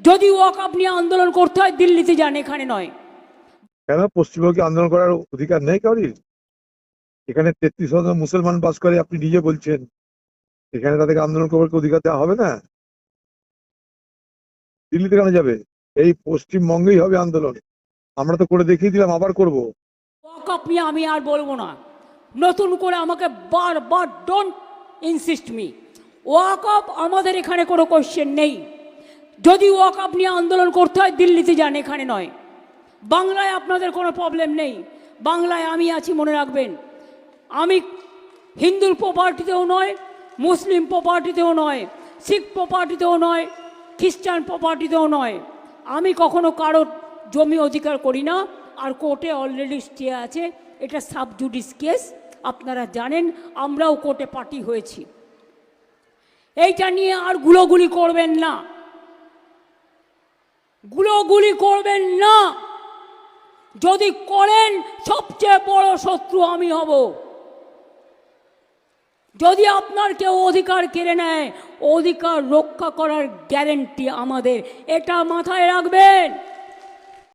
যদি ওয়াকআপ নিয়ে আন্দোলন করতে হয় দিল্লিতে যান এখানে নয়। কেন? পশ্চিমবঙ্গে আন্দোলন করার অধিকার নেই কাউরির এখানে তেত্রিশ শতাংশ মুসলমান বাস করে আপনি নিজে বলছেন। এখানে তাদেরকে আন্দোলন করার অধিকার দেওয়া হবে না? দিল্লিতে কেন যাবে? এই পশ্চিমবঙ্গেই হবে আন্দোলন। আমরা তো করে দেখিয়ে দিলাম আবার করব। ওয়াকআপ নিয়ে আমি আর বলব না। নতুন করে আমাকে বারবার ডোন্ট ইনসিস্ট মি ওয়াকআপ আমাদের এখানে কোনো কোশ্চেন নেই। যদি ওয়াকআপ নিয়ে আন্দোলন করতে হয়, দিল্লিতে যান, এখানে নয়। বাংলায় আপনাদের কোনো প্রবলেম নেই। বাংলায় আমি আছি, মনে রাখবেন। আমি হিন্দুর প্রপার্টিতেও নয়, মুসলিম প্রপার্টিতেও নয়, শিখ প্রপার্টিতেও নয়, খ্রিস্টান প্রপার্টিতেও নয়। আমি কখনো কারোর জমি অধিকার করি না, আর কোর্টে অলরেডি স্টে আছে। এটা সাব জুডিস কেস আপনারা জানেন, আমরাও কোর্টে পার্টি হয়েছি। এইটা নিয়ে আর গুলোগুলি করবেন না। গুলোগুলি করবেন না। যদি করেন, সবচেয়ে বড় শত্রু আমি হব। যদি আপনার কেউ অধিকার কেড়ে নেয়, অধিকার রক্ষা করার গ্যারেন্টি আমাদের। এটা মাথায় রাখবেন।